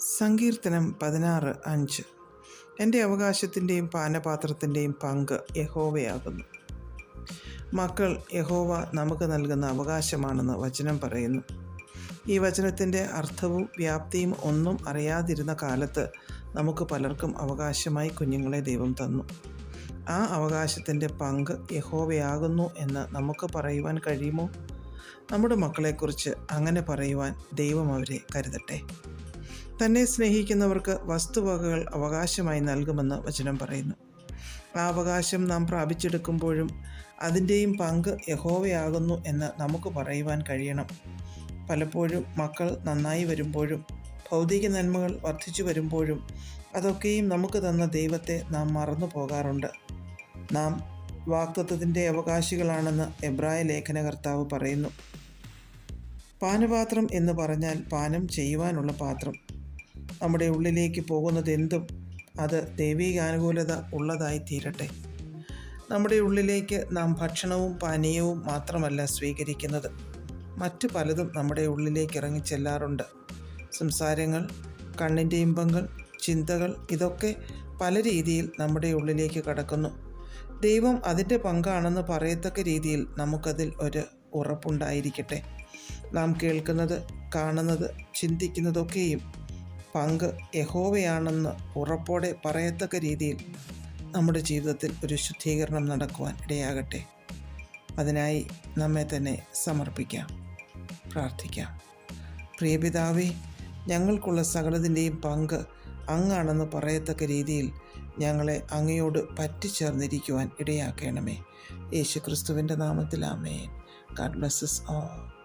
സങ്കീർത്തനം പതിനാറ് അഞ്ച്. എന്റെ അവകാശത്തിന്റെയും പാനപാത്രത്തിന്റെയും പങ്ക് യഹോവയാകുന്നു. മക്കൾ യഹോവ നമുക്ക് നൽകുന്ന അവകാശമാണെന്ന് വചനം പറയുന്നു. ഈ വചനത്തിന്റെ അർത്ഥവും വ്യാപ്തിയും ഒന്നും അറിയാതിരുന്ന കാലത്ത് നമുക്ക് പലർക്കും അവകാശമായി കുഞ്ഞുങ്ങളെ ദൈവം തന്നു. ആ അവകാശത്തിന്റെ പങ്ക് യഹോവയാകുന്നു എന്ന് നമുക്ക് പറയുവാൻ കഴിയുമോ? നമ്മുടെ മക്കളെക്കുറിച്ച് അങ്ങനെ പറയുവാൻ ദൈവം അവരെ കരുതട്ടെ. തന്നെ സ്നേഹിക്കുന്നവർക്ക് വസ്തുവകകൾ അവകാശമായി നൽകുമെന്ന് വചനം പറയുന്നു. ആ അവകാശം നാം പ്രാപിച്ചെടുക്കുമ്പോഴും അതിന്റെയും പങ്ക് യഹോവയാകുന്നു എന്ന് നമുക്ക് പറയുവാൻ കഴിയണം. പലപ്പോഴും മക്കൾ നന്നായി വരുമ്പോഴും ഭൗതിക നന്മകൾ വർദ്ധിച്ചു വരുമ്പോഴും അതൊക്കെയും നമുക്ക് തന്ന ദൈവത്തെ നാം മറന്നു പോകാറുണ്ട്. നാം വാക്തത്വത്തിന്റെ അവകാശികളാണെന്ന് എബ്രായ ലേഖനകർത്താവ് പറയുന്നു. പാനപാത്രം എന്ന് പറഞ്ഞാൽ പാനം ചെയ്യുവാനുള്ള പാത്രം. നമ്മുടെ ഉള്ളിലേക്ക് പോകുന്നതെന്തും അത് ദൈവീകാനുകൂലത ഉള്ളതായി തീരട്ടെ. നമ്മുടെ ഉള്ളിലേക്ക് നാം ഭക്ഷണവും പാനീയവും മാത്രമല്ല സ്വീകരിക്കുന്നത്. മറ്റു പലതും നമ്മുടെ ഉള്ളിലേക്ക് ഇറങ്ങിച്ചെല്ലാറുണ്ട് സംസാരങ്ങൾ കണ്ണിന്റെ ഇമ്പങ്ങൾ ചിന്തകൾ ഇതൊക്കെ പല രീതിയിൽ നമ്മുടെ ഉള്ളിലേക്ക് കടക്കുന്നു. ദൈവം അതിന്റെ പങ്കാണെന്ന് പറയത്തക്ക രീതിയിൽ നമുക്കതിൽ ഒരു ഉറപ്പുണ്ടായിരിക്കട്ടെ. നാം കേൾക്കുന്നത് കാണുന്നത് ചിന്തിക്കുന്നതൊക്കെയും പങ്ക് യഹോവയാണെന്ന് ഉറപ്പോടെ പറയത്തക്ക രീതിയിൽ നമ്മുടെ ജീവിതത്തിൽ ഒരു ശുദ്ധീകരണം നടക്കുവാൻ ഇടയാകട്ടെ. അതിനായി നമ്മെ തന്നെ സമർപ്പിക്കാം പ്രാർത്ഥിക്കാം. പ്രിയപിതാവേ ഞങ്ങൾക്കുള്ള സകലതിന്റെയും പങ്ക് അങ്ങാണെന്ന് പറയത്തക്ക രീതിയിൽ ഞങ്ങളെ അങ്ങയോട് പറ്റിച്ചേർന്നിരിക്കുവാൻ ഇടയാക്കണമേ. യേശു ക്രിസ്തുവിന്റെ നാമത്തിലാമേൻ ഗാഡ് ബ്ലസ്സസ് ഓൾ